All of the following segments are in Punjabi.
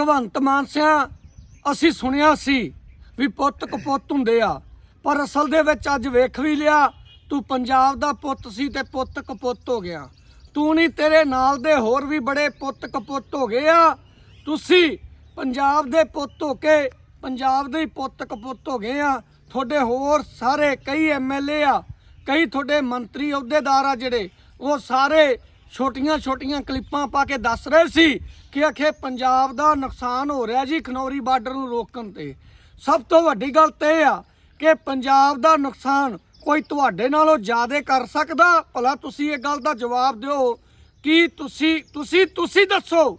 ਭਗਵੰਤ ਮਾਨ ਸਿਆ, ਅਸੀਂ ਸੁਣਿਆ ਸੀ ਵੀ ਪੁੱਤ ਕਪੁੱਤ ਹੁੰਦੇ ਆ, ਪਰ ਅਸਲ ਦੇ ਵਿੱਚ ਅੱਜ ਵੇਖ ਵੀ ਲਿਆ, ਤੂੰ ਪੰਜਾਬ ਦਾ ਪੁੱਤ ਸੀ ਤੇ ਪੁੱਤ ਕਪੁੱਤ ਹੋ ਗਿਆ। ਤੂੰ ਨਹੀਂ ਤੇਰੇ ਨਾਲ ਦੇ ਹੋਰ ਵੀ ਬੜੇ ਪੁੱਤ ਕਪੁੱਤ ਹੋ ਗਏ ਆ। ਤੁਸੀਂ ਪੰਜਾਬ ਦੇ ਪੁੱਤ ਹੋ ਕੇ ਪੰਜਾਬ ਦੇ ਹੀ ਪੁੱਤ ਕਪੁੱਤ ਹੋ ਗਏ ਆ। ਤੁਹਾਡੇ ਹੋਰ ਸਾਰੇ ਕਈ ਐਮਐਲਏ ਆ, ਕਈ ਤੁਹਾਡੇ ਮੰਤਰੀ ਅਹੁਦੇਦਾਰ ਆ ਜਿਹੜੇ, ਉਹ ਸਾਰੇ ਛੋਟੀਆਂ ਛੋਟੀਆਂ ਕਲਿੱਪਾਂ ਪਾ ਕੇ ਦੱਸ ਰਹੇ ਸੀ ਕਿ ਅਖੇ ਪੰਜਾਬ ਦਾ ਨੁਕਸਾਨ ਹੋ ਰਿਹਾ ਜੀ ਖਨੌਰੀ ਬਾਰਡਰ ਨੂੰ ਰੋਕਣ ਤੇ। ਸਭ ਤੋਂ ਵੱਡੀ ਗੱਲ ਤੇ ਇਹ ਆ ਕਿ ਪੰਜਾਬ ਦਾ ਨੁਕਸਾਨ ਕੋਈ ਤੁਹਾਡੇ ਨਾਲੋਂ ਜ਼ਿਆਦਾ ਕਰ ਸਕਦਾ? ਭਲਾ ਤੁਸੀਂ ਇਹ ਗੱਲ ਦਾ ਜਵਾਬ ਦਿਓ। ਕਿ ਤੁਸੀਂ ਤੁਸੀਂ ਤੁਸੀਂ ਦੱਸੋ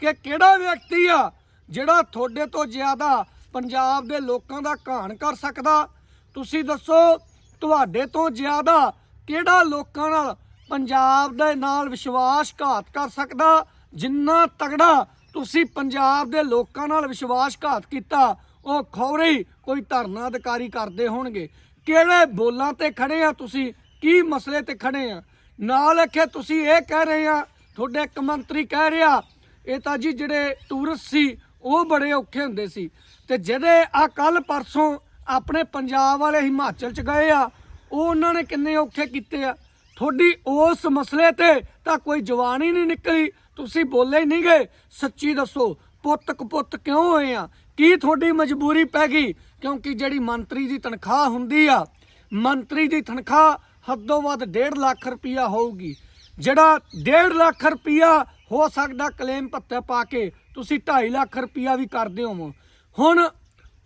ਕਿ ਕਿਹੜਾ ਵਿਅਕਤੀ ਆ ਜਿਹੜਾ ਤੁਹਾਡੇ ਤੋਂ ਜ਼ਿਆਦਾ ਪੰਜਾਬ ਦੇ ਲੋਕਾਂ ਦਾ ਘਾਣ ਕਰ ਸਕਦਾ? ਤੁਸੀਂ ਦੱਸੋ, ਤੁਹਾਡੇ ਤੋਂ ਜ਼ਿਆਦਾ ਕਿਹੜਾ ਲੋਕਾਂ ਨਾਲ ਪੰਜਾਬ ਦੇ ਨਾਲ ਵਿਸ਼ਵਾਸਘਾਤ ਕਰ ਸਕਦਾ? ਜਿੰਨਾ ਤਗੜਾ ਤੁਸੀਂ ਪੰਜਾਬ ਦੇ ਲੋਕਾਂ ਨਾਲ ਵਿਸ਼ਵਾਸਘਾਤ ਕੀਤਾ, ਉਹ ਖੌਰੇ ਕੋਈ ਧਰਨਾ ਅਧਿਕਾਰੀ ਕਰਦੇ ਹੋਣਗੇ। ਕਿਹੜੇ ਬੋਲਾਂ ਤੇ ਖੜੇ ਆ ਤੁਸੀਂ? ਕੀ ਮਸਲੇ ਤੇ ਖੜੇ ਆ? ਨਾਲ ਇੱਥੇ ਤੁਸੀਂ ਇਹ ਕਹਿ ਰਹੇ ਆ, ਤੁਹਾਡੇ ਇੱਕ ਮੰਤਰੀ ਕਹਿ ਰਿਹਾ, ਇਹ ਤਾਂ ਜੀ ਜਿਹੜੇ ਟੂਰਿਸਟ ਸੀ, ਉਹ ਬੜੇ ਔਖੇ ਹੁੰਦੇ ਸੀ। ਤੇ ਜਿਹੜੇ ਆ ਕੱਲ ਪਰਸੋਂ ਆਪਣੇ ਪੰਜਾਬ ਵਾਲੇ ਹਿਮਾਚਲ ਚ ਗਏ ਆ, ਉਹ ਉਹਨਾਂ ਨੇ ਕਿੰਨੇ ਔਖੇ ਕੀਤੇ ਆ? ਤੁਹਾਡੀ ਉਸ ਮਸਲੇ ਤੇ ਤਾਂ ਕੋਈ ਜਵਾਨ ਹੀ ਨਹੀਂ ਨਿਕਲੀ। ਤੁਸੀਂ ਬੋਲੇ ਨਹੀਂ ਗਏ। ਸੱਚੀ ਦੱਸੋ, ਪੁੱਤ ਕਪੁੱਤ ਕਿਉਂ ਹੋਏ ਆ? ਕੀ ਤੁਹਾਡੀ ਮਜਬੂਰੀ ਪੈ ਗਈ? ਕਿਉਂਕਿ ਜਿਹੜੀ ਮੰਤਰੀ ਦੀ ਤਨਖਾਹ ਹੁੰਦੀ ਆ, ਮੰਤਰੀ ਦੀ ਤਨਖਾਹ ਹੱਦੋਂ ਵੱਧ 1.5 ਲੱਖ ਰੁਪਈਆ ਹੋਊਗੀ। ਜਿਹੜਾ 1.5 ਲੱਖ ਰੁਪਈਆ ਹੋ ਸਕਦਾ ਕਲੇਮ ਭੱਤੇ ਪਾ ਕੇ, ਤੁਸੀਂ 2.5 ਲੱਖ ਰੁਪਈਆ ਵੀ ਕਰਦੇ ਹੋ ਹੁਣ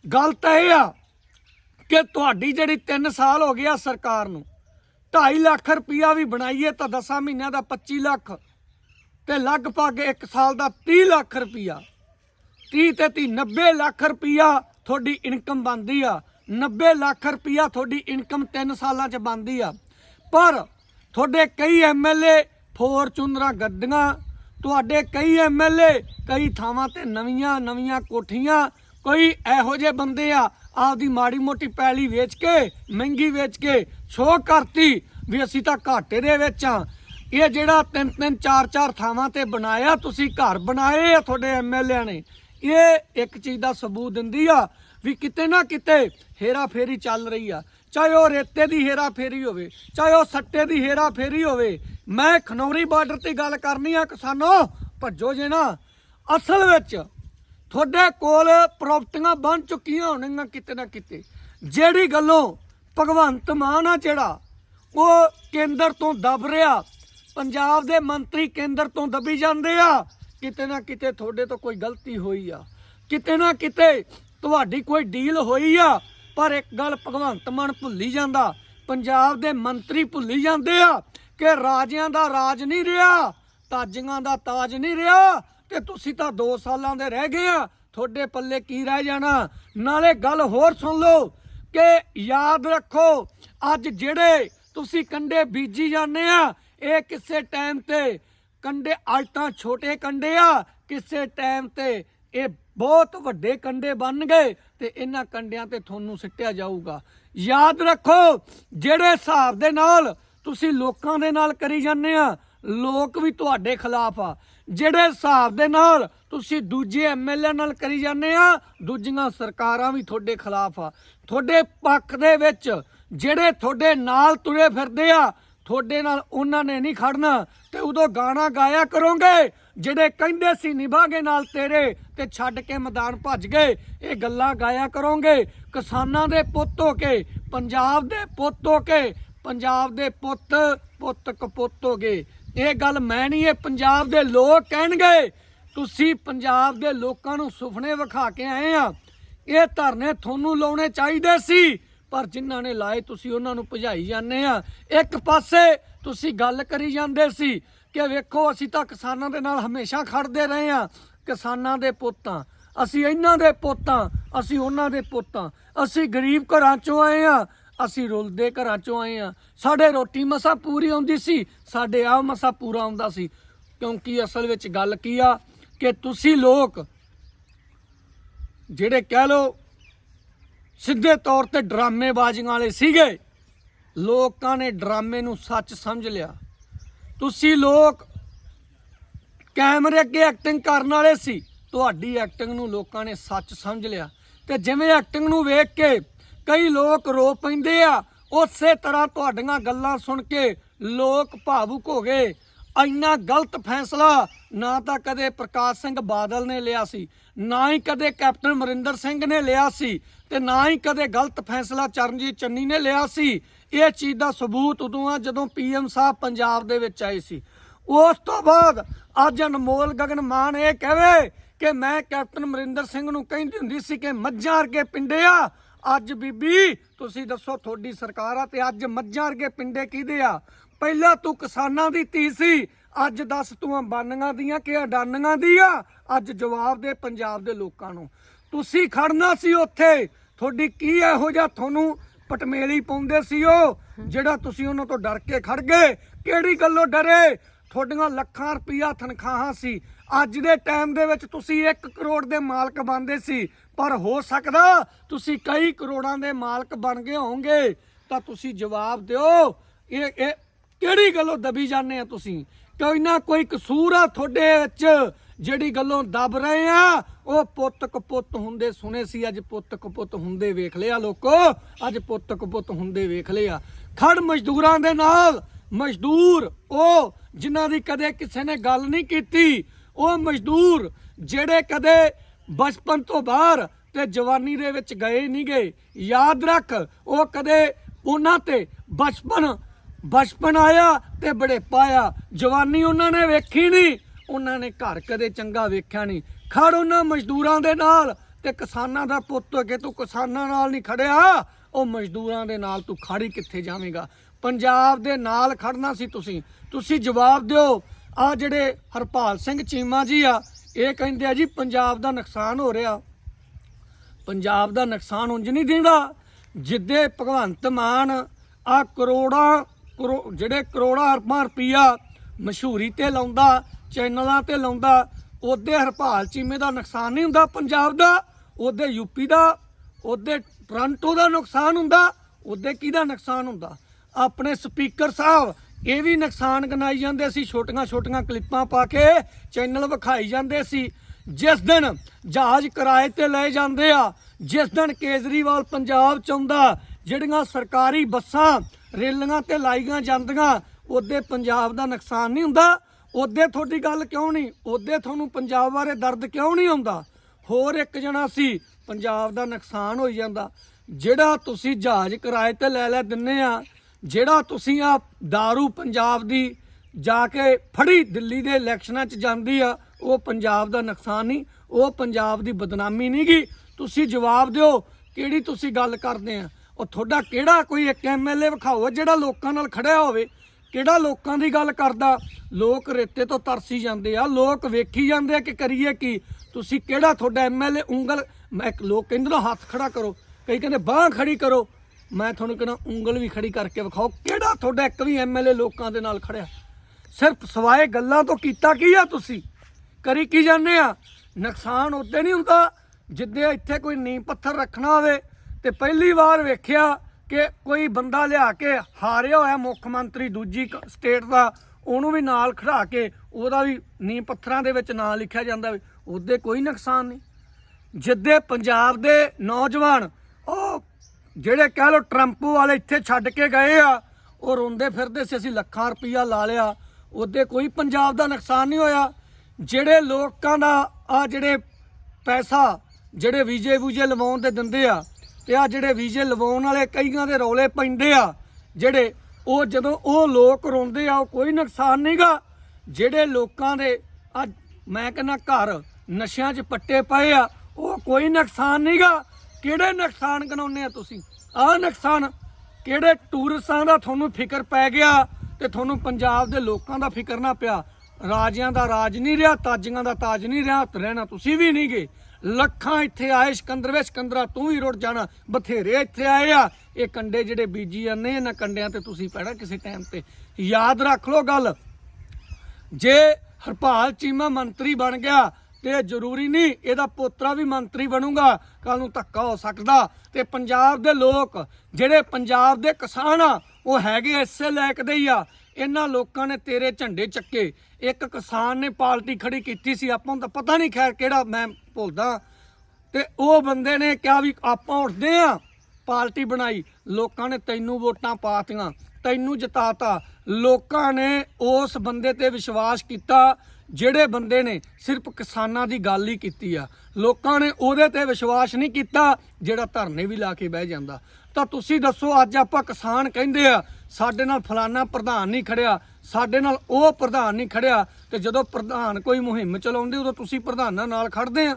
ਗੱਲ ਤਾਂ ਇਹ ਆ ਕਿ ਤੁਹਾਡੀ ਜਿਹੜੀ 3 ਸਾਲ ਹੋ ਗਿਆ ਸਰਕਾਰ ਨੂੰ 2.5 ਲੱਖ ਰੁਪਈਆ ਵੀ ਬਣਾਈਏ ਤਾਂ 10 ਮਹੀਨਿਆਂ ਦਾ 25 ਲੱਖ ਤੇ ਲਗਭਗ 1 ਸਾਲ ਦਾ 30 ਲੱਖ ਰੁਪਈਆ 30 ਤੇ 30 90 ਲੱਖ ਰੁਪਈਆ ਤੁਹਾਡੀ ਇਨਕਮ ਬਣਦੀ ਆ। 90 ਲੱਖ ਰੁਪਈਆ ਤੁਹਾਡੀ ਇਨਕਮ 3 ਸਾਲਾਂ 'ਚ ਬਣਦੀ ਆ। ਪਰ ਤੁਹਾਡੇ ਕਈ ਐਮਐਲਏ ਫੋਰਚੂਨਰਾਂ ਗੱਡੀਆਂ, ਤੁਹਾਡੇ ਕਈ ਐਮਐਲਏ ਕਈ ਥਾਵਾਂ ਤੇ ਨਵੀਆਂ ਨਵੀਆਂ ਕੋਠੀਆਂ, ਕੋਈ ਇਹੋ ਜਿਹੇ ਬੰਦੇ ਆ, ਆਪਦੀ ਮਾੜੀ ਮੋਟੀ ਪੈਲੀ ਵੇਚ ਕੇ, ਮਹਿੰਗੀ ਵੇਚ ਕੇ ਸ਼ੋਅ ਕਰਤੀ ਵੀ ਅਸੀਂ ਤਾਂ ਘਾਟੇ ਦੇ ਵਿੱਚ ਆ ਇਹ ਜਿਹੜਾ ਤਿੰਨ ਤਿੰਨ ਚਾਰ ਚਾਰ ਥਾਵਾਂ ਤੇ ਬਣਾਇਆ, ਤੁਸੀਂ ਘਰ ਬਣਾਏ ਆ ਤੁਹਾਡੇ ਐਮਐਲਏ ਨੇ। ਇਹ ਇੱਕ ਚੀਜ਼ ਦਾ ਸਬੂਤ ਦਿੰਦੀ ਆ ਵੀ ਕਿਤੇ ਨਾ ਕਿਤੇ ਹੇਰਾ ਫੇਰੀ ਚੱਲ ਰਹੀ ਆ। ਚਾਹੇ ਉਹ ਰੇਤੇ ਦੀ ਹੇਰਾ ਫੇਰੀ ਹੋਵੇ, ਚਾਹੇ ਉਹ ਸੱਟੇ ਦੀ ਹੇਰਾ ਫੇਰੀ ਹੋਵੇ। ਮੈਂ ਖਨੌਰੀ ਬਾਰਡਰ ਤੇ ਗੱਲ ਕਰਨੀ ਆ ਕਿਸਾਨੋ, ਭੱਜੋ ਜੇ ਨਾ। ਅਸਲ ਵਿੱਚ ਤੁਹਾਡੇ ਕੋਲ ਪ੍ਰਾਪਰਟੀਆਂ ਬਣ ਚੁੱਕੀਆਂ ਹੋਣਗੀਆਂ ਕਿਤੇ ਨਾ ਕਿਤੇ। ਜਿਹੜੀ ਗੱਲੋਂ ਭਗਵੰਤ ਮਾਨ ਆ ਜਿਹੜਾ, ਉਹ ਕੇਂਦਰ ਤੋਂ ਦਬ ਰਿਹਾ। ਪੰਜਾਬ ਦੇ ਮੰਤਰੀ ਕੇਂਦਰ ਤੋਂ ਦਬੀ ਜਾਂਦੇ ਆ। ਕਿਤੇ ਨਾ ਕਿਤੇ ਤੁਹਾਡੇ ਤੋਂ ਕੋਈ ਗਲਤੀ ਹੋਈ ਆ। ਕਿਤੇ ਨਾ ਕਿਤੇ ਤੁਹਾਡੀ ਕੋਈ ਡੀਲ ਹੋਈ ਆ। ਪਰ ਇੱਕ ਗੱਲ ਭਗਵੰਤ ਮਾਨ ਭੁੱਲੀ ਜਾਂਦਾ। ਪੰਜਾਬ ਦੇ ਮੰਤਰੀ ਭੁੱਲੀ ਜਾਂਦੇ ਆ ਕਿ ਰਾਜਿਆਂ ਦਾ ਰਾਜ ਨਹੀਂ ਰਿਹਾ, ਤਾਜੀਆਂ ਦਾ ਤਾਜ ਨਹੀਂ ਰਿਹਾ ਤੇ ਤੁਸੀਂ ਤਾਂ 2 ਸਾਲਾਂ ਦੇ ਰਹਿ ਗਏ ਆ। ਤੁਹਾਡੇ ਪੱਲੇ ਕੀ ਰਹਿ ਜਾਣਾ? ਨਾਲੇ ਗੱਲ ਹੋਰ ਸੁਣ ਲਓ। ਕਿ ਯਾਦ ਰੱਖੋ, ਅੱਜ ਜਿਹੜੇ ਤੁਸੀਂ ਕੰਡੇ ਬੀਜੀ ਜਾਂਦੇ ਆ, ਇਹ ਕਿਸੇ ਟਾਈਮ ਤੇ ਕੰਡੇ ਅੱਜ ਤਾਂ ਛੋਟੇ ਕੰਡੇ ਆ, ਕਿਸੇ ਟਾਈਮ ਤੇ ਇਹ ਬਹੁਤ ਵੱਡੇ ਕੰਡੇ ਬਣ ਗਏ ਤੇ ਇਹਨਾਂ ਕੰਡਿਆਂ ਤੇ ਤੁਹਾਨੂੰ ਸਿੱਟਿਆ ਜਾਊਗਾ। ਯਾਦ ਰੱਖੋ, ਜਿਹੜੇ ਹਿਸਾਬ ਦੇ ਨਾਲ ਤੁਸੀਂ ਲੋਕਾਂ ਦੇ ਨਾਲ ਕਰੀ ਜਾਂਦੇ ਆ, ਲੋਕ ਵੀ ਤੁਹਾਡੇ ਖਿਲਾਫ ਆ। ਜਿਹੜੇ ਹਿਸਾਬ ਦੇ ਨਾਲ ਤੁਸੀਂ ਦੂਜੇ ਐਮਐਲਏ ਨਾਲ ਕਰੀ ਜਾਂਦੇ ਆ, ਦੂਜੀਆਂ ਸਰਕਾਰਾਂ ਵੀ ਤੁਹਾਡੇ ਖਿਲਾਫ ਆ। ਤੁਹਾਡੇ ਪੱਖ ਦੇ ਵਿੱਚ ਜਿਹੜੇ ਤੁਹਾਡੇ ਨਾਲ ਤੁਰੇ ਫਿਰਦੇ ਆ, ਤੁਹਾਡੇ ਨਾਲ ਉਹਨਾਂ ਨੇ ਨਹੀਂ ਖੜਨਾ। ਤੇ ਉਦੋਂ ਗਾਣਾ ਗਾਇਆ ਕਰੋਗੇ, ਜਿਹੜੇ ਕਹਿੰਦੇ ਸੀ, ਨਿਭਾਗੇ ਨਾਲ ਤੇਰੇ ਤੇ ਛੱਡ ਕੇ ਮੈਦਾਨ ਭੱਜ ਗਏ। ਇਹ ਗੱਲਾਂ ਗਾਇਆ ਕਰੋਗੇ। ਕਿਸਾਨਾਂ ਦੇ ਪੁੱਤ ਹੋ ਕੇ, ਪੰਜਾਬ ਦੇ ਪੁੱਤ ਹੋ ਕੇ, ਪੰਜਾਬ ਦੇ ਪੁੱਤ ਪੁੱਤ ਕਪੁੱਤ ਹੋ ਗਏ। ਇਹ ਗੱਲ ਮੈਂ ਨਹੀਂ, ਇਹ ਪੰਜਾਬ ਦੇ ਲੋਕ ਕਹਿਣਗੇ। ਤੁਸੀਂ ਪੰਜਾਬ ਦੇ ਲੋਕਾਂ ਨੂੰ ਸੁਪਨੇ ਵਿਖਾ ਕੇ ਆਏ ਆ। ਇਹ ਧਰਨੇ ਤੁਹਾਨੂੰ ਲਾਉਣੇ ਚਾਹੀਦੇ ਸੀ, ਪਰ ਜਿਨ੍ਹਾਂ ਨੇ ਲਾਏ ਤੁਸੀਂ ਉਹਨਾਂ ਨੂੰ ਭਜਾਈ ਜਾਂਦੇ ਆ। ਇੱਕ ਪਾਸੇ ਤੁਸੀਂ ਗੱਲ ਕਰੀ ਜਾਂਦੇ ਸੀ ਕਿ ਵੇਖੋ, ਅਸੀਂ ਤਾਂ ਕਿਸਾਨਾਂ ਦੇ ਨਾਲ ਹਮੇਸ਼ਾ ਖੜਦੇ ਰਹੇ ਆ। ਕਿਸਾਨਾਂ ਦੇ ਪੁੱਤਾਂ, ਅਸੀਂ ਇਹਨਾਂ ਦੇ ਪੁੱਤਾਂ, ਅਸੀਂ ਉਹਨਾਂ ਦੇ ਪੁੱਤਾਂ। ਅਸੀਂ ਗਰੀਬ ਘਰਾਂ ਚੋਂ ਆਏ ਆ, ਅਸੀਂ ਰੁਲਦੇ ਘਰਾਂ ਚੋਂ ਆਏ ਆ। ਸਾਡੇ ਰੋਟੀ ਮਸਾ ਪੂਰੀ ਆਉਂਦੀ ਸੀ, ਸਾਡੇ ਆ ਮਸਾ ਪੂਰਾ ਆਉਂਦਾ ਸੀ। ਕਿਉਂਕਿ ਅਸਲ ਵਿੱਚ ਗੱਲ ਕੀ ਆ? ਕਿ ਤੁਸੀਂ ਲੋਕ ਜਿਹੜੇ ਕਹਿ ਲੋ ਸਿੱਧੇ ਤੌਰ ਤੇ ਡਰਾਮੇਬਾਜ਼ੀਆਂ ਵਾਲੇ ਸੀਗੇ, ਲੋਕਾਂ ਨੇ ਡਰਾਮੇ ਨੂੰ ਸੱਚ ਸਮਝ ਲਿਆ। ਤੁਸੀਂ ਲੋਕ ਕੈਮਰੇ ਅੱਗੇ ਐਕਟਿੰਗ ਕਰਨ ਵਾਲੇ ਸੀ, ਤੁਹਾਡੀ ਐਕਟਿੰਗ ਨੂੰ ਲੋਕਾਂ ਨੇ ਸੱਚ ਸਮਝ ਲਿਆ। ਤੇ ਜਿਵੇਂ ਐਕਟਿੰਗ ਨੂੰ ਵੇਖ ਕੇ ਕਈ ਲੋਕ ਰੋ ਪੈਂਦੇ ਆ, ਉਸੇ ਤਰ੍ਹਾਂ ਤੁਹਾਡੀਆਂ ਗੱਲਾਂ ਸੁਣ ਕੇ ਲੋਕ ਭਾਵੁਕ ਹੋ ਗਏ। ਇੰਨਾ ਗਲਤ ਫੈਸਲਾ ਨਾ ਤਾਂ ਕਦੇ ਪ੍ਰਕਾਸ਼ ਸਿੰਘ ਬਾਦਲ ਨੇ ਲਿਆ ਸੀ, ਨਾ ਹੀ ਕਦੇ ਕੈਪਟਨ ਅਮਰਿੰਦਰ ਸਿੰਘ ਨੇ ਲਿਆ ਸੀ ਤੇ ਨਾ ਹੀ ਕਦੇ ਗਲਤ ਫੈਸਲਾ ਚਰਨਜੀਤ ਚੰਨੀ ਨੇ ਲਿਆ ਸੀ। ਇਹ ਚੀਜ਼ ਦਾ ਸਬੂਤ ਉਦੋਂ ਆ ਜਦੋਂ ਪੀਐਮ ਸਾਹਿਬ ਪੰਜਾਬ ਦੇ ਵਿੱਚ ਆਏ ਸੀ। ਉਸ ਤੋਂ ਬਾਅਦ ਅੱਜ ਅਨਮੋਲ ਗਗਨ ਮਾਨ ਇਹ ਕਹਵੇ ਕਿ ਮੈਂ ਕੈਪਟਨ ਅਮਰਿੰਦਰ ਸਿੰਘ ਨੂੰ ਕਹਿੰਦੀ ਹੁੰਦੀ ਸੀ ਕਿ ਮੱਝਾਂ ਅਰਗੇ ਪਿੰਡੇ ਆ। ਅੱਜ ਬੀਬੀ, ਤੁਸੀਂ ਦੱਸੋ ਤੁਹਾਡੀ ਸਰਕਾਰ ਆ ਤੇ ਅੱਜ ਮੱਝਾਂ ਅਰਗੇ ਪਿੰਡੇ ਕਿਹਦੇ ਆ? ਪਹਿਲਾਂ ਤੂੰ ਕਿਸਾਨਾਂ ਦੀ ਧੀ ਸੀ। ਅੱਜ ਦੱਸ ਤੂੰ ਅੰਬਾਨੀਆਂ ਦੀਆਂ ਕਿ ਅਡਾਨੀਆਂ ਦੀ ਆ? ਅੱਜ ਜਵਾਬ ਦੇ ਪੰਜਾਬ ਦੇ ਲੋਕਾਂ ਨੂੰ। ਤੁਸੀਂ ਖੜਨਾ ਸੀ ਉੱਥੇ। ਤੁਹਾਡੀ ਕੀ ਇਹੋ ਜਿਹਾ ਤੁਹਾਨੂੰ ਪਟਮੇਲੀ ਪਾਉਂਦੇ ਸੀ ਉਹ? ਜਿਹੜਾ ਤੁਸੀਂ ਉਹਨਾਂ ਤੋਂ ਡਰ ਕੇ ਖੜ ਗਏ। ਕਿਹੜੀ ਗੱਲੋਂ ਡਰੇ? ਤੁਹਾਡੀਆਂ ਲੱਖਾਂ ਰੁਪਈਆ ਤਨਖਾਹਾਂ ਸੀ। ਅੱਜ ਦੇ ਟਾਈਮ ਦੇ ਵਿੱਚ ਤੁਸੀਂ 1 ਕਰੋੜ ਦੇ ਮਾਲਕ ਬਣਦੇ ਸੀ। ਪਰ ਹੋ ਸਕਦਾ ਤੁਸੀਂ ਕਈ ਕਰੋੜਾਂ ਦੇ ਮਾਲਕ ਬਣ ਗਏ ਹੋਵੋਗੇ। ਤਾਂ ਤੁਸੀਂ ਜਵਾਬ ਦਿਓ। ਇਹ ਇਹ ਕਿਹੜੀ ਗੱਲੋਂ ਦਬੀ ਜਾਂਦੇ ਆ ਤੁਸੀਂ? ਕੋਈ ਨਾ ਕੋਈ ਕਸੂਰ ਆ ਤੁਹਾਡੇ ਵਿੱਚ? ਜਿਹੜੀ ਗੱਲੋਂ ਦਬ ਰਹੇ ਆ, ਉਹ ਪੁੱਤ ਕਪੁੱਤ ਹੁੰਦੇ ਸੁਣੇ ਸੀ, ਅੱਜ ਪੁੱਤ ਕਪੁੱਤ ਹੁੰਦੇ ਵੇਖ ਲਿਆ ਲੋਕੋ, ਅੱਜ ਪੁੱਤ ਕਪੁੱਤ ਹੁੰਦੇ ਵੇਖ ਲਿਆ। ਖੜ ਮਜ਼ਦੂਰਾਂ ਦੇ ਨਾਲ, ਮਜ਼ਦੂਰ ਉਹ ਜਿਨ੍ਹਾਂ ਦੀ ਕਦੇ ਕਿਸੇ ਨੇ ਗੱਲ ਨਹੀਂ ਕੀਤੀ ਉਹ ਮਜ਼ਦੂਰ ਜਿਹੜੇ ਕਦੇ ਬਚਪਨ ਤੋਂ ਬਾਹਰ ਤੇ ਜਵਾਨੀ ਦੇ ਵਿੱਚ ਗਏ ਨਹੀਂ ਗਏ ਯਾਦ ਰੱਖ, ਉਹ ਕਦੇ ਉਹਨਾਂ ਤੇ ਬਚਪਨ ਬਚਪਨ ਆਇਆ ਤੇ ਬੜੇ ਪਾਇਆ। ਜਵਾਨੀ ਉਹਨਾਂ ਨੇ ਵੇਖੀ ਨਹੀਂ ਉਹਨਾਂ ਨੇ ਘਰ ਕਦੇ ਚੰਗਾ ਵੇਖਿਆ ਨਹੀਂ ਖੜ ਉਹਨਾਂ ਮਜ਼ਦੂਰਾਂ ਦੇ ਨਾਲ ਤੇ ਕਿਸਾਨਾਂ ਦਾ ਪੁੱਤ ਹੋ ਕੇ ਤੂੰ ਕਿਸਾਨਾਂ ਨਾਲ ਨਹੀਂ ਖੜਿਆ, ਉਹ ਮਜ਼ਦੂਰਾਂ ਦੇ ਨਾਲ ਤੂੰ ਖੜੀ ਕਿੱਥੇ ਜਾਵੇਂਗਾ? ਪੰਜਾਬ ਦੇ ਨਾਲ ਖੜਨਾ ਸੀ ਤੁਸੀਂ। ਤੁਸੀਂ ਜਵਾਬ ਦਿਓ, ਆ ਜਿਹੜੇ ਹਰਪਾਲ ਸਿੰਘ ਚੀਮਾ ਜੀ ਆ, ਇਹ ਕਹਿੰਦੇ ਆ ਜੀ, ਪੰਜਾਬ ਦਾ ਨੁਕਸਾਨ ਹੋ ਰਿਹਾ। ਪੰਜਾਬ ਦਾ ਨੁਕਸਾਨ ਉਂਝ ਨਹੀਂ ਦਿੰਦਾ। ਜਿੱਦੇ ਭਗਵੰਤ ਮਾਨ ਆ ਕਰੋੜਾਂ ਕਰੋ- ਜਿਹੜੇ ਕਰੋੜਾਂ ਅਰਬਾਂ ਰੁਪਈਆ ਮਸ਼ਹੂਰੀ ਤੇ ਲਾਉਂਦਾ, ਚੈਨਲਾਂ ਤੇ ਲਾਉਂਦਾ, ਉਹਦੇ ਹਰਪਾਲ ਚੀਮੇ ਦਾ ਨੁਕਸਾਨ ਨਹੀਂ ਹੁੰਦਾ ਪੰਜਾਬ ਦਾ, ਉਹਦੇ ਯੂਪੀ ਦਾ, ਉਹਦੇ ਟੋਰਾਂਟੋ ਦਾ ਨੁਕਸਾਨ ਹੁੰਦਾ, ਉਹਦੇ ਕਿਹਦਾ ਨੁਕਸਾਨ ਹੁੰਦਾ? ਆਪਣੇ ਸਪੀਕਰ ਸਾਹਿਬ, ਇਹ ਵੀ ਨੁਕਸਾਨ ਗਨਾਈ ਜਾਂਦੇ ਸੀ ਛੋਟੀਆਂ ਛੋਟੀਆਂ ਕਲਿੱਪਾਂ ਪਾ ਕੇ ਚੈਨਲ ਵਿਖਾਈ ਜਾਂਦੇ ਸੀ। ਜਿਸ ਦਿਨ ਜਹਾਜ਼ ਕਿਰਾਏ ਤੇ ਲਏ ਜਾਂਦੇ ਆ, ਜਿਸ ਦਿਨ ਕੇਜਰੀਵਾਲ ਪੰਜਾਬ ਚ ਆਉਂਦਾ, ਜਿਹੜੀਆਂ ਸਰਕਾਰੀ ਬੱਸਾਂ ਰੇਲੀਆਂ ਤੇ ਲਾਈਆਂ ਜਾਂਦੀਆਂ, ਉਹਦੇ ਪੰਜਾਬ ਦਾ ਨੁਕਸਾਨ ਨਹੀਂ ਹੁੰਦਾ। ਉਹਦੇ ਤੁਹਾਡੀ ਗੱਲ ਕਿਉਂ ਨਹੀਂ? ਉਹਦੇ ਤੁਹਾਨੂੰ ਪੰਜਾਬ ਬਾਰੇ ਦਰਦ ਕਿਉਂ ਨਹੀਂ ਆਉਂਦਾ? ਹੋਰ ਇੱਕ ਜਣਾ ਸੀ, ਪੰਜਾਬ ਦਾ ਨੁਕਸਾਨ ਹੋਈ ਜਾਂਦਾ। ਜਿਹੜਾ ਤੁਸੀਂ ਜਹਾਜ਼ ਕਿਰਾਏ ਤੇ ਲੈ ਲੈ ਦਿੰਨੇ ਆ, ਜਿਹੜਾ ਤੁਸੀਂ ਆ दारू ਪੰਜਾਬ ਦੀ ਜਾ ਕੇ ਫੜੀ ਦਿੱਲੀ ਦੇ ਇਲੈਕਸ਼ਨਾਂ 'ਚ ਜਾਂਦੀ ਆ, ਉਹ ਪੰਜਾਬ ਦਾ ਨੁਕਸਾਨ ਨਹੀਂ, ਉਹ ਪੰਜਾਬ ਦੀ ਬਦਨਾਮੀ ਨਹੀਂ ਗੀ। ਤੁਸੀਂ ਜਵਾਬ ਦਿਓ, ਕਿਹੜੀ ਤੁਸੀਂ ਗੱਲ ਕਰਦੇ ਆ? ਉਹ ਤੁਹਾਡਾ ਕਿਹੜਾ ਕੋਈ ਇੱਕ ਐਮਐਲਏ ਵਿਖਾਓ ਜਿਹੜਾ ਲੋਕਾਂ ਨਾਲ ਖੜਿਆ ਹੋਵੇ, ਕਿਹੜਾ ਲੋਕਾਂ ਦੀ ਗੱਲ ਕਰਦਾ? ਲੋਕ ਰੇਤੇ ਤੋਂ ਤਰਸੀ ਜਾਂਦੇ ਆ, ਲੋਕ ਵੇਖੀ ਜਾਂਦੇ ਆ ਕਿ ਕਰੀਏ ਕੀ? ਤੁਸੀਂ ਕਿਹੜਾ ਤੁਹਾਡਾ ਐਮਐਲਏ ਉਂਗਲ, ਮੈਂ ਲੋਕ ਕਹਿੰਦੇ ਨਾ ਹੱਥ ਖੜਾ ਕਰੋ, ਕਈ ਕਹਿੰਦੇ ਬਾਹ ਖੜੀ ਕਰੋ, ਮੈਂ ਤੁਹਾਨੂੰ ਕਹਿੰਦਾ ਉਂਗਲ ਵੀ ਖੜੀ ਕਰਕੇ ਵਿਖਾਓ, ਕਿਹੜਾ ਤੁਹਾਡਾ ਇੱਕ ਵੀ ਐਮਐਲਏ ਲੋਕਾਂ ਦੇ ਨਾਲ ਖੜਿਆ? ਸਿਰਫ ਸਵਾਏ ਗੱਲਾਂ ਤੋਂ ਕੀਤਾ ਕੀ ਆ ਤੁਸੀਂ? ਕਰੀ ਕੀ ਜਾਂਦੇ ਆ? ਨੁਕਸਾਨ ਉੱਤੇ ਨਹੀਂ ਹੁੰਦਾ, ਜਿੱਦੇ ਇੱਥੇ ਕੋਈ ਨੀਂਹ ਪੱਥਰ ਰੱਖਣਾ ਹੋਵੇ ਤੇ ਪਹਿਲੀ ਵਾਰ ਵੇਖਿਆ ਕਿ ਕੋਈ ਬੰਦਾ ਲਿਆ ਕੇ ਹਾਰਿਆ ਹੋਇਆ ਮੁੱਖ ਮੰਤਰੀ ਦੂਜੀ ਕ- ਸਟੇਟ ਦਾ, ਉਹਨੂੰ ਵੀ ਨਾਲ ਖੜਾ ਕੇ ਉਹਦਾ ਵੀ ਨੀਂਹ ਪੱਥਰਾਂ ਦੇ ਵਿੱਚ ਨਾਂ ਲਿਖਿਆ ਜਾਂਦਾ ਉਹਦੇ ਕੋਈ ਨੁਕਸਾਨ ਨਹੀਂ। ਜਿੱਦੇ ਪੰਜਾਬ ਦੇ ਨੌਜਵਾਨ, ਉਹ ਜਿਹੜੇ ਕਹਿ ਲੋ ਟਰੰਪੋ ਵਾਲੇ ਇੱਥੇ ਛੱਡ ਕੇ ਗਏ ਆ, ਉਹ ਰੋਂਦੇ ਫਿਰਦੇ ਸੀ, ਅਸੀਂ ਲੱਖਾਂ ਰੁਪਈਆ ਲਾ ਲਿਆ, ਉਹਦੇ ਕੋਈ ਪੰਜਾਬ ਦਾ ਨੁਕਸਾਨ ਨਹੀਂ ਹੋਇਆ। ਜਿਹੜੇ ਲੋਕਾਂ ਦਾ ਆ ਜਿਹੜੇ ਪੈਸਾ, ਜਿਹੜੇ ਵੀਜ਼ੇ ਵੂਜੇ ਲਵਾਉਣ ਦੇ ਦਿੰਦੇ ਆ ਤੇ ਆ ਜਿਹੜੇ ਵੀਜ਼ੇ ਲਵਾਉਣ ਵਾਲੇ ਕਈਆਂ ਦੇ ਰੌਲੇ ਪੈਂਦੇ ਆ, ਜਿਹੜੇ ਉਹ ਜਦੋਂ ਉਹ ਲੋਕ ਰੋਂਦੇ ਆ, ਉਹ ਕੋਈ ਨੁਕਸਾਨ ਨਹੀਂਗਾ। ਜਿਹੜੇ ਲੋਕਾਂ ਦੇ ਅੱਜ ਮੈਂ ਕਹਿੰਦਾ ਘਰ ਨਸ਼ਿਆਂ 'ਚ ਪੱਟੇ ਪਏ ਆ, ਉਹ ਕੋਈ ਨੁਕਸਾਨ ਨਹੀਂਗਾ। ਕਿਹੜੇ ਨੁਕਸਾਨ ਗਨਾਉਂਦੇ ਆ ਤੁਸੀਂ? ਆਹ ਨੁਕਸਾਨ ਕਿਹੜੇ ਟੂਰਿਸਟਾਂ ਦਾ ਤੁਹਾਨੂੰ ਫਿਕਰ ਪੈ ਗਿਆ ਤੇ ਤੁਹਾਨੂੰ ਪੰਜਾਬ ਦੇ ਲੋਕਾਂ ਦਾ ਫਿਕਰ ਨਾ ਪਿਆ? ਰਾਜਿਆਂ ਦਾ ਰਾਜ ਨਹੀਂ ਰਿਹਾ, ਤਾਜੀਆਂ ਦਾ ਤਾਜ ਨਹੀਂ ਰਿਹਾ, ਰਹਿਣਾ ਤੁਸੀਂ ਵੀ ਨਹੀਂ ਗਏ ਲੱਖਾਂ ਇੱਥੇ ਆਏ ਸਿਕੰਦਰ ਵੇ, ਸਿਕੰਦਰਾ ਤੂੰ ਹੀ ਰੁੱਟ ਜਾਣਾ, ਬਥੇਰੇ ਇੱਥੇ ਆਏ ਆ। ਇਹ ਕੰਡੇ ਜਿਹੜੇ ਬੀਜੀ ਜਾਂਦੇ ਇਹਨਾਂ ਕੰਡਿਆਂ ਤੇ ਤੁਸੀਂ ਪੈਣਾ ਕਿਸੇ ਟਾਈਮ ਤੇ। ਯਾਦ ਰੱਖ ਲਓ ਗੱਲ। ਜੇ ਹਰਪਾਲ ਚੀਮਾ ਮੰਤਰੀ ਬਣ ਗਿਆ, ਤੇ ਜ਼ਰੂਰੀ ਨਹੀਂ, ਇਹਦਾ ਪੋਤਰਾ ਵੀ ਮੰਤਰੀ ਬਣੂਗਾ। ਕੱਲ ਨੂੰ ਧੱਕਾ ਹੋ ਸਕਦਾ। ਤੇ ਪੰਜਾਬ ਦੇ ਲੋਕ, ਜਿਹੜੇ ਪੰਜਾਬ ਦੇ ਕਿਸਾਨ ਆ, ਉਹ ਹੈਗੇ ਇਸੇ ਲਾਇਕ ਦੇ ਹੀ ਆ। ਇਹਨਾਂ ਲੋਕਾਂ ਨੇ ਤੇਰੇ ਝੰਡੇ ਚੱਕੇ। ਇੱਕ ਕਿਸਾਨ ਨੇ ਪਾਰਟੀ ਖੜੀ ਕੀਤੀ ਸੀ। ਆਪਾਂ ਨੂੰ ਤਾਂ ਪਤਾ ਨਹੀਂ ਖੈਰ ਕਿਹੜਾ ਮੈਂ ਭੁੱਲਦਾ। ਤੇ ਉਹ ਬੰਦੇ ਨੇ ਕਿਹਾ ਵੀ ਆਪਾਂ ਉੱਠਦੇ ਆ ਪਾਰਟੀ ਬਣਾਈ। ਲੋਕਾਂ ਨੇ ਤੈਨੂੰ ਵੋਟਾਂ ਪਾਤੀਆਂ। ਤੈਨੂੰ ਜਿਤਾਤਾ। ਲੋਕਾਂ ਨੇ ਉਸ ਬੰਦੇ ਤੇ ਵਿਸ਼ਵਾਸ ਕੀਤਾ ਜਿਹੜੇ ਬੰਦੇ ਨੇ ਸਿਰਫ ਕਿਸਾਨਾਂ ਦੀ ਗੱਲ ਹੀ ਕੀਤੀ ਆ। ਲੋਕਾਂ ਨੇ ਉਹਦੇ ਤੇ ਵਿਸ਼ਵਾਸ ਨਹੀਂ ਕੀਤਾ ਜਿਹੜਾ ਧਰਨੇ ਵੀ ਲਾ ਕੇ ਬਹਿ ਜਾਂਦਾ। ਤਾਂ ਤੁਸੀਂ ਦੱਸੋ, ਅੱਜ ਆਪਾਂ ਕਿਸਾਨ ਕਹਿੰਦੇ ਆ ਸਾਡੇ ਨਾਲ ਫਲਾਨਾ ਪ੍ਰਧਾਨ ਨਹੀਂ ਖੜਿਆ, ਸਾਡੇ ਨਾਲ ਉਹ ਪ੍ਰਧਾਨ ਨਹੀਂ ਖੜਿਆ ਤੇ ਜਦੋਂ ਪ੍ਰਧਾਨ ਕੋਈ ਮੁਹਿੰਮ ਚਲਾਉਂਦੇ, ਉਦੋਂ ਤੁਸੀਂ ਪ੍ਰਧਾਨਾਂ ਨਾਲ ਖੜਦੇ ਆ।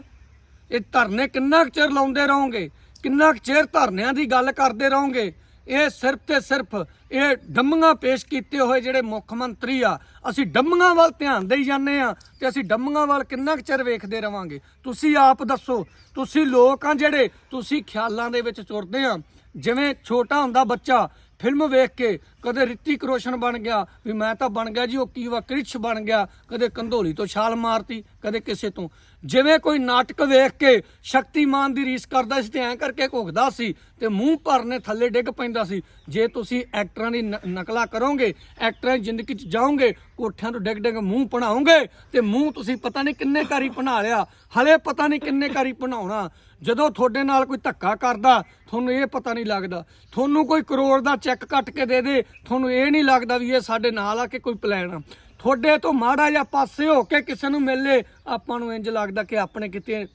ਇਹ ਧਰਨੇ ਕਿੰਨਾ ਕੁ ਚਿਰ ਲਾਉਂਦੇ ਰਹੋਗੇ? ਕਿੰਨਾ ਕੁ ਚਿਰ ਧਰਨਿਆਂ ਦੀ ਗੱਲ ਕਰਦੇ ਰਹੋਗੇ? ਇਹ ਸਿਰਫ ਤੇ ਸਿਰਫ ਇਹ ਡੰਮੀਆਂ ਪੇਸ਼ ਕੀਤੇ ਹੋਏ ਜਿਹੜੇ ਮੁੱਖ ਮੰਤਰੀ ਆ, ਅਸੀਂ ਡੰਮੀਆਂ ਵੱਲ ਧਿਆਨ ਦੇਈ ਜਾਂਦੇ ਆ ਤੇ ਅਸੀਂ ਡੰਮੀਆਂ ਵੱਲ ਕਿੰਨਾ ਕੁ ਚਿਰ ਵੇਖਦੇ ਰਵਾਂਗੇ? ਤੁਸੀਂ ਆਪ ਦੱਸੋ, ਤੁਸੀਂ ਲੋਕ ਆ ਜਿਹੜੇ ਤੁਸੀਂ ਖਿਆਲਾਂ ਦੇ ਵਿੱਚ ਤੁਰਦੇ ਆ, ਜਿਵੇਂ ਛੋਟਾ ਹੁੰਦਾ ਬੱਚਾ ਫਿਲਮ ਵੇਖ ਕੇ ਕਦੇ ਰਿਤਿਕ ਰੋਸ਼ਨ ਬਣ ਗਿਆ, ਵੀ ਮੈਂ ਤਾਂ ਬਣ ਗਿਆ ਜੀ, ਉਹ ਕੀਵਾ ਕ੍ਰਿਸ਼ ਬਣ ਗਿਆ, ਕਦੇ ਕੰਧੋਲੀ ਤੋਂ ਛਾਲ ਮਾਰਤੀ, ਕਦੇ ਕਿਸੇ ਤੋਂ। ਜਿਵੇਂ ਕੋਈ ਨਾਟਕ ਵੇਖ ਕੇ ਸ਼ਕਤੀਮਾਨ ਦੀ ਰੀਸ ਕਰਦਾ ਸੀ ਤੇ ਐਂ ਕਰਕੇ ਘੁੱਗਦਾ ਸੀ ਤੇ ਮੂੰਹ ਭਰਨੇ ਥੱਲੇ ਡਿੱਗ ਪੈਂਦਾ ਸੀ। ਜੇ ਤੁਸੀਂ ਐਕਟਰਾਂ ਦੀ ਨ- ਨਕਲਾ ਕਰੋਗੇ, ਐਕਟਰਾਂ ਦੀ ਜ਼ਿੰਦਗੀ 'ਚ ਜਾਓਗੇ, ਕੋਠਿਆਂ ਤੋਂ ਡਿੱਗ ਡਿੱਗ ਮੂੰਹ ਬਣਾਓਗੇ ਤੇ ਮੂੰਹ ਤੁਸੀਂ ਪਤਾ ਨਹੀਂ ਕਿੰਨੇ ਕਾਰੀ ਬਣਾ ਲਿਆ, ਹਲੇ ਪਤਾ ਨਹੀਂ ਕਿੰਨੇ ਕਾਰੀ ਬਣਾਉਣਾ ਜਦੋਂ ਤੁਹਾਡੇ ਨਾਲ ਕੋਈ ਧੱਕਾ ਕਰਦਾ, ਤੁਹਾਨੂੰ ਇਹ ਪਤਾ ਨਹੀਂ ਲੱਗਦਾ। ਤੁਹਾਨੂੰ ਕੋਈ ਕਰੋੜ ਦਾ ਚੈੱਕ ਕੱਟ ਕੇ ਦੇ ਦੇ, ਤੁਹਾਨੂੰ ਇਹ ਨਹੀਂ ਲੱਗਦਾ ਵੀ ਇਹ ਸਾਡੇ ਨਾਲ ਆ ਕੇ ਕੋਈ ਪਲਾਨ ਆ। ਤੁਹਾਡੇ ਤੋਂ ਮਾੜਾ ਜਿਹਾ ਪਾਸੇ ਹੋ ਕੇ ਕਿਸੇ ਨੂੰ ਮਿਲੇ ਆਪਾਂ ਨੂੰ ਇੰਜ ਲੱਗਦਾ ਕਿ ਆਪਣੇ ਕਿਤੇ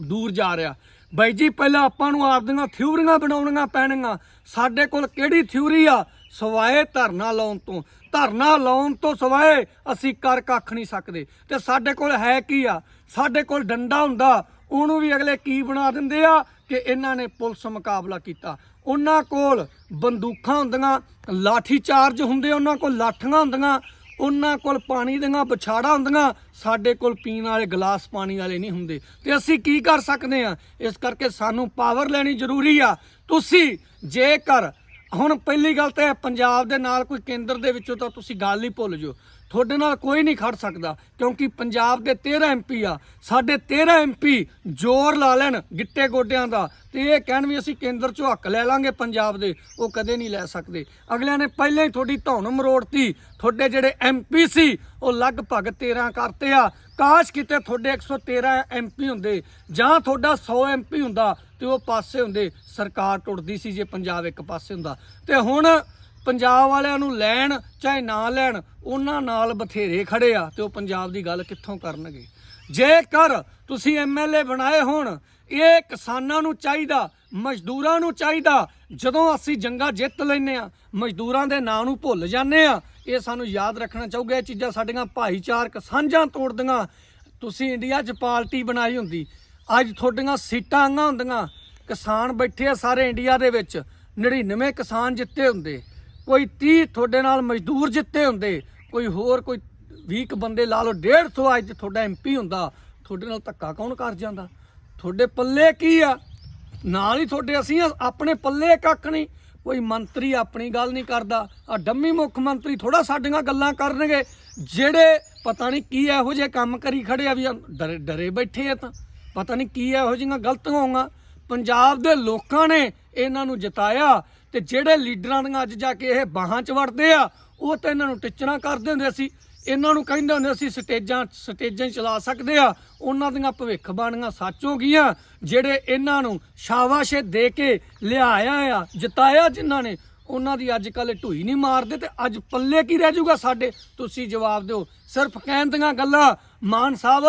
ਦੂਰ ਜਾ ਰਿਹਾ। ਬਾਈ ਜੀ, ਪਹਿਲਾਂ ਆਪਾਂ ਨੂੰ ਆਪਦੀਆਂ ਥਿਊਰੀਆਂ ਬਣਾਉਣੀਆਂ ਪੈਣਗੀਆਂ ਸਾਡੇ ਕੋਲ ਕਿਹੜੀ ਥਿਊਰੀ ਆ? ਸਵਾਏ ਧਰਨਾ ਲਾਉਣ ਤੋਂ। ਧਰਨਾ ਲਾਉਣ ਤੋਂ ਸਵਾਏ ਅਸੀਂ ਕਰ ਕੱਖ ਨਹੀਂ ਸਕਦੇ। ਤੇ ਸਾਡੇ ਕੋਲ ਹੈ ਕੀ ਆ? ਸਾਡੇ ਕੋਲ ਡੰਡਾ ਹੁੰਦਾ ਉਹਨੂੰ ਵੀ ਅਗਲੇ ਕੀ ਬਣਾ ਦਿੰਦੇ ਆ ਕਿ ਇਹਨਾਂ ਨੇ ਪੁਲਿਸ ਮੁਕਾਬਲਾ ਕੀਤਾ। ਉਹਨਾਂ ਕੋਲ ਬੰਦੂਕਾਂ ਹੁੰਦੀਆਂ, ਲਾਠੀ ਚਾਰਜ ਹੁੰਦੇ, ਉਹਨਾਂ ਕੋਲ ਲਾਠੀਆਂ ਹੁੰਦੀਆਂ, ਉਹਨਾਂ ਕੋਲ ਪਾਣੀ ਦੀਆਂ ਵਿਛਾੜਾ ਹੁੰਦੀਆਂ, ਸਾਡੇ ਕੋਲ ਪੀਣ ਵਾਲੇ ਗਲਾਸ ਪਾਣੀ ਵਾਲੇ ਨਹੀਂ ਹੁੰਦੇ। ਤੇ ਅਸੀਂ ਕੀ ਕਰ ਸਕਦੇ ਆ? ਇਸ ਕਰਕੇ ਸਾਨੂੰ ਪਾਵਰ ਲੈਣੀ ਜ਼ਰੂਰੀ ਆ। ਤੁਸੀਂ ਜੇਕਰ, ਹੁਣ ਪਹਿਲੀ ਗੱਲ ਤਾਂ ਇਹ ਪੰਜਾਬ ਦੇ ਨਾਲ ਕੋਈ ਕੇਂਦਰ ਦੇ ਵਿੱਚੋਂ ਤਾਂ ਤੁਸੀਂ ਗੱਲ ਹੀ ਭੁੱਲ ਜਾਓ। ਤੁਹਾਡੇ ਨਾਲ ਕੋਈ ਨਹੀਂ ਖੜ ਸਕਦਾ, ਕਿਉਂਕਿ ਪੰਜਾਬ ਦੇ 13 ਐਮਪੀ ਆ। ਸਾਡੇ 13 ਐਮਪੀ ਜ਼ੋਰ ਲਾ ਲੈਣ ਗਿੱਟੇ ਗੋਡਿਆਂ ਦਾ। ਤੇ ਇਹ ਕਹਿਣ ਵੀ ਅਸੀਂ ਕੇਂਦਰ ਚੋਂ ਹੱਕ ਲੈ ਲਾਂਗੇ ਪੰਜਾਬ ਦੇ, ਉਹ ਕਦੇ ਨਹੀਂ ਲੈ ਸਕਦੇ। ਅਗਲਿਆਂ ਨੇ ਪਹਿਲਾਂ ਹੀ ਤੁਹਾਡੀ ਧੌਣ ਮਰੋੜਤੀ। ਤੁਹਾਡੇ ਜਿਹੜੇ ਐਮਪੀ ਸੀ, ਉਹ ਲਗਭਗ 13 ਕਰਤੇ ਆ। ਕਾਸ਼ ਕਿਤੇ ਤੁਹਾਡੇ 113 ਐਮਪੀ ਹੁੰਦੇ, ਜਾਂ ਤੁਹਾਡਾ 100 ਐਮਪੀ ਹੁੰਦਾ, ਤੇ ਉਹ ਪਾਸੇ ਹੁੰਦੇ। ਸਰਕਾਰ ਟੁੱਟਦੀ ਸੀ ਜੇ ਪੰਜਾਬ ਇੱਕ ਪਾਸੇ ਹੁੰਦਾ। ਤੇ ਹੁਣ ਪੰਜਾਬ ਵਾਲਿਆਂ ਨੂੰ ਲੈਣ ਚਾਹੇ ਨਾ ਲੈਣ, ਉਹਨਾਂ ਨਾਲ ਬਥੇਰੇ ਖੜੇ ਆ ਤੇ ਉਹ ਪੰਜਾਬ ਦੀ ਗੱਲ ਕਿੱਥੋਂ ਕਰਨਗੇ? ਜੇਕਰ ਤੁਸੀਂ ਐਮਐਲਏ ਬਣਾਏ ਹੋਣ, ਇਹ ਕਿਸਾਨਾਂ ਨੂੰ ਚਾਹੀਦਾ, ਮਜ਼ਦੂਰਾਂ ਨੂੰ ਚਾਹੀਦਾ, ਜਦੋਂ ਅਸੀਂ ਜੰਗਾ ਜਿੱਤ ਲੈਨੇ ਆ ਮਜ਼ਦੂਰਾਂ ਦੇ ਨਾਂ ਨੂੰ ਭੁੱਲ ਜਾਂਦੇ ਆ ਇਹ ਸਾਨੂੰ ਯਾਦ ਰੱਖਣਾ ਚਾਹੂਗਾ, ਇਹ ਚੀਜ਼ਾਂ ਸਾਡੀਆਂ ਭਾਈਚਾਰਕ ਸਾਂਝਾਂ ਤੋੜਦੀਆਂ ਤੁਸੀਂ ਇੰਡੀਆ 'ਚ ਪਾਰਟੀ ਬਣਾਈ ਹੁੰਦੀ, ਅੱਜ ਤੁਹਾਡੀਆਂ ਸੀਟਾਂ ਆਂਗਾ ਹੁੰਦੀਆਂ, ਕਿਸਾਨ ਬੈਠੇ ਆ ਸਾਰੇ ਇੰਡੀਆ ਦੇ ਵਿੱਚ 99 ਕਿਸਾਨ ਜਿੱਤੇ ਹੁੰਦੇ। ਕੋਈ 30 ਤੁਹਾਡੇ ਨਾਲ ਮਜ਼ਦੂਰ ਜਿੱਤੇ ਹੁੰਦੇ, ਕੋਈ ਹੋਰ ਕੋਈ 20 ਬੰਦੇ ਲਾ ਲਓ 150 ਅੱਜ ਤੁਹਾਡਾ ਐਮਪੀ ਹੁੰਦਾ, ਤੁਹਾਡੇ ਨਾਲ ਧੱਕਾ ਕੌਣ ਕਰ ਜਾਂਦਾ? ਤੁਹਾਡੇ ਪੱਲੇ ਕੀ ਆ? ਨਾਲ ਹੀ ਤੁਹਾਡੇ ਅਸੀਂ ਆਪਣੇ ਪੱਲੇ ਕੱਖ ਨਹੀਂ। ਕੋਈ ਮੰਤਰੀ ਆਪਣੀ ਗੱਲ ਨਹੀਂ ਕਰਦਾ। ਆ ਡੰਮੀ ਮੁੱਖ ਮੰਤਰੀ ਥੋੜਾ ਸਾਡੀਆਂ ਗੱਲਾਂ ਕਰਨਗੇ, ਜਿਹੜੇ ਪਤਾ ਨਹੀਂ ਕੀ ਇਹੋ ਜਿਹੇ ਕੰਮ ਕਰੀ ਖੜੇ ਆ ਵੀ ਡਰੇ ਡਰੇ ਬੈਠੇ ਆ ਤਾਂ। ਪਤਾ ਨਹੀਂ ਕੀ ਇਹੋ ਜਿਹੀਆਂ ਗਲਤੀਆਂ ਹੋਊਗਾ ਪੰਜਾਬ ਦੇ ਲੋਕਾਂ ਨੇ ਇਹਨਾਂ ਨੂੰ ਜਿਤਾਇਆ। ਤੇ ਜਿਹੜੇ ਲੀਡਰਾਂ ਦੀਆਂ ਅੱਜ ਜਾ ਕੇ ਇਹ ਬਾਹਾਂ 'ਚ ਵੜਦੇ ਆ, ਉਹ ਤਾਂ ਇਹਨਾਂ ਨੂੰ ਟਿੱਚਣਾ ਕਰਦੇ ਹੁੰਦੇ ਸੀ। ਇਹਨਾਂ ਨੂੰ ਕਹਿੰਦੇ ਹੁੰਦੇ ਸੀ, ਸਟੇਜਾਂ ਸਟੇਜਾਂ ਚਲਾ ਸਕਦੇ ਆ। ਉਹਨਾਂ ਦੀਆਂ ਭਵਿੱਖ ਬਾਣੀਆਂ ਸੱਚ ਹੋ ਗਈਆਂ, ਜਿਹੜੇ ਇਹਨਾਂ ਨੂੰ ਸ਼ਾਬਾਸ਼ ਦੇ ਕੇ ਲਿਆਇਆ ਆ, ਜਿਤਾਇਆ ਜਿਨ੍ਹਾਂ ਨੇ, ਉਹਨਾਂ ਦੀ ਅੱਜ ਕੱਲ ਢੂਈ ਨਹੀਂ ਮਾਰਦੇ ਤੇ ਅੱਜ ਪੱਲੇ ਕੀ ਰਹਿ ਜਾਊਗਾ ਸਾਡੇ? ਤੁਸੀਂ ਜਵਾਬ ਦਿਓ। ਸਿਰਫ ਕਹਿਣ ਦੀਆਂ ਗੱਲਾਂ, ਮਾਨ ਸਾਹਿਬ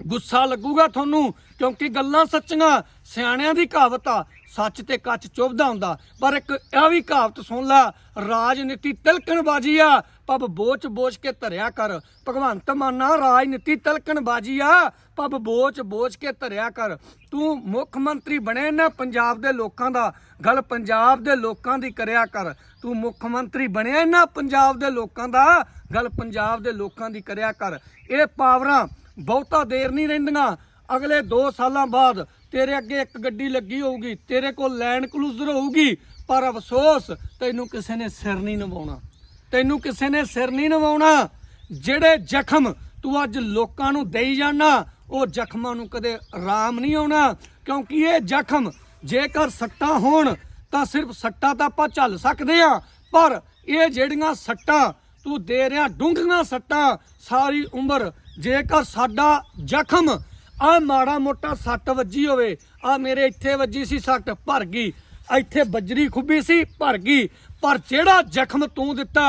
ਗੁੱਸਾ ਲੱਗੂਗਾ ਤੁਹਾਨੂੰ, ਕਿਉਂਕਿ ਗੱਲਾਂ ਸੱਚੀਆਂ, ਸਿਆਣਿਆਂ ਦੀ ਕਹਾਵਤ ਆ, ਸੱਚ ਤੇ ਕੱਚ ਚੁੱਭਦਾ ਹੁੰਦਾ। ਪਰ ਇੱਕ ਇਹ ਵੀ ਕਹਾਵਤ ਸੁਣ ਲੈ, ਰਾਜਨੀਤੀ ਤਿਲਕਣਬਾਜੀ ਆ, ਪਬ ਬੋਚ ਬੋਚ ਕੇ ਧਰਿਆ ਕਰ। ਭਗਵੰਤ ਮਾਨਾ ਰਾਜਨੀਤੀ ਤਿਲਕਣਬਾਜੀ ਆ, ਪਬ ਬੋਚ ਬੋਚ ਕੇ ਧਰਿਆ ਕਰ। ਤੂੰ ਮੁੱਖ ਮੰਤਰੀ ਬਣੇ ਨਾ ਪੰਜਾਬ ਦੇ ਲੋਕਾਂ ਦਾ, ਗੱਲ ਪੰਜਾਬ ਦੇ ਲੋਕਾਂ ਦੀ ਕਰਿਆ ਕਰ। ਤੂੰ ਮੁੱਖ ਮੰਤਰੀ ਬਣਿਆ ਨਾ ਪੰਜਾਬ ਦੇ ਲੋਕਾਂ ਦਾ, ਗੱਲ ਪੰਜਾਬ ਦੇ ਲੋਕਾਂ ਦੀ ਕਰਿਆ ਕਰ। ਇਹ ਪਾਵਰਾਂ ਬਹੁਤਾ ਦੇਰ ਨਹੀਂ ਰਹਿੰਦੀਆਂ। ਅਗਲੇ 2 ਸਾਲਾਂ ਬਾਅਦ ਤੇਰੇ ਅੱਗੇ ਇੱਕ ਗੱਡੀ ਲੱਗੀ ਹੋਊਗੀ, ਤੇਰੇ ਕੋਲ ਲੈਂਡ ਕਲੂਜ਼ਰ ਹੋਊਗੀ, ਪਰ ਅਫਸੋਸ, ਤੈਨੂੰ ਕਿਸੇ ਨੇ ਸਿਰ ਨਹੀਂ ਨਵਾਉਣਾ। ਤੈਨੂੰ ਕਿਸੇ ਨੇ ਸਿਰ ਨਹੀਂ ਨਵਾਉਣਾ। ਜਿਹੜੇ ਜ਼ਖਮ ਤੂੰ ਅੱਜ ਲੋਕਾਂ ਨੂੰ ਦੇਈ ਜਾਣਾ ਉਹ ਜ਼ਖਮਾਂ ਨੂੰ ਕਦੇ ਆਰਾਮ ਨਹੀਂ ਆਉਣਾ, ਕਿਉਂਕਿ ਇਹ ਜ਼ਖਮ ਜੇਕਰ ਸੱਟਾਂ ਹੋਣ, ਤਾਂ ਸਿਰਫ ਸੱਟਾਂ ਤਾਂ ਆਪਾਂ ਝੱਲ ਸਕਦੇ ਆ ਪਰ ਇਹ ਜਿਹੜੀਆਂ ਸੱਟਾਂ ਤੂੰ ਦੇ ਰਿਹਾ, ਡੂੰਘੀਆਂ ਸੱਟਾਂ, ਸਾਰੀ ਉਮਰ ਜੇਕਰ ਸਾਡਾ ਜ਼ਖਮ ਆ ਮਾੜਾ ਮੋਟਾ ਸੱਟ ਵੱਜੀ ਹੋਵੇ, ਆ ਮੇਰੇ ਇੱਥੇ ਵੱਜੀ ਸੀ ਸੱਟ, ਭਰ ਗਈ। ਇੱਥੇ ਬੱਜਰੀ ਖੁੱਬੀ ਸੀ, ਭਰ ਗਈ। ਪਰ ਜਿਹੜਾ ਜ਼ਖਮ ਤੂੰ ਦਿੱਤਾ,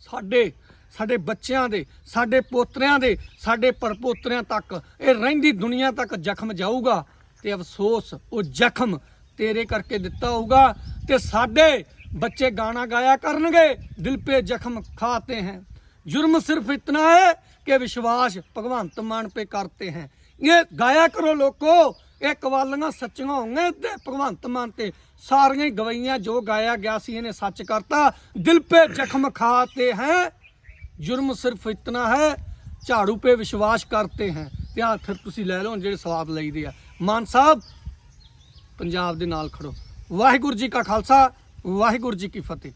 ਸਾਡੇ ਸਾਡੇ ਬੱਚਿਆਂ ਦੇ, ਸਾਡੇ ਪੋਤਰਿਆਂ ਦੇ, ਸਾਡੇ ਪਰਪੋਤਰਿਆਂ ਤੱਕ, ਇਹ ਰਹਿੰਦੀ ਦੁਨੀਆ ਤੱਕ ਜ਼ਖਮ ਜਾਊਗਾ ਤੇ ਅਫਸੋਸ, ਉਹ ਜ਼ਖਮ ਤੇਰੇ ਕਰਕੇ ਦਿੱਤਾ ਹੋਊਗਾ ਤੇ ਸਾਡੇ ਬੱਚੇ ਗਾਣਾ ਗਾਇਆ ਕਰਨਗੇ, ਦਿਲ ਪੇ ਜ਼ਖਮ ਖਾਤੇ हैं जुर्म सिर्फ इतना है कि विश्वास भगवंत मान पे करते हैं ये गाया करो लोको ਇਹ ਕਵਾਲੀਆਂ ਸੱਚੀਆਂ ਹੋਣਗੀਆਂ ਤੇ ਭਗਵੰਤ ਮਾਨ ਤੇ ਸਾਰੀਆਂ ਹੀ ਗਵਈਆਂ ਜੋ ਗਾਇਆ ਗਿਆ ਸੀ ਇਹਨੇ ਸੱਚ ਕਰਤਾ ਦਿਲ पे ਜ਼ਖਮ ਖਾਤੇ हैं ਜੁਰਮ ਸਿਰਫ ਇਤਨਾ ਹੈ ਝਾੜੂ ਪੇ ਵਿਸ਼ਵਾਸ ਕਰਤੇ ਹੈ ਤੇ ਆ ਫਿਰ ਤੁਸੀਂ ਲੈ ਲਓ ਜਿਹੜੇ ਸਵਾਦ ਲਈਦੇ ਆ ਮਾਨ ਸਾਹਿਬ ਪੰਜਾਬ ਦੇ ਨਾਲ ਖੜੋ ਵਾਹਿਗੁਰੂ ਜੀ ਕਾ ਖਾਲਸਾ ਵਾਹਿਗੁਰੂ ਜੀ ਕੀ ਫਤਿਹ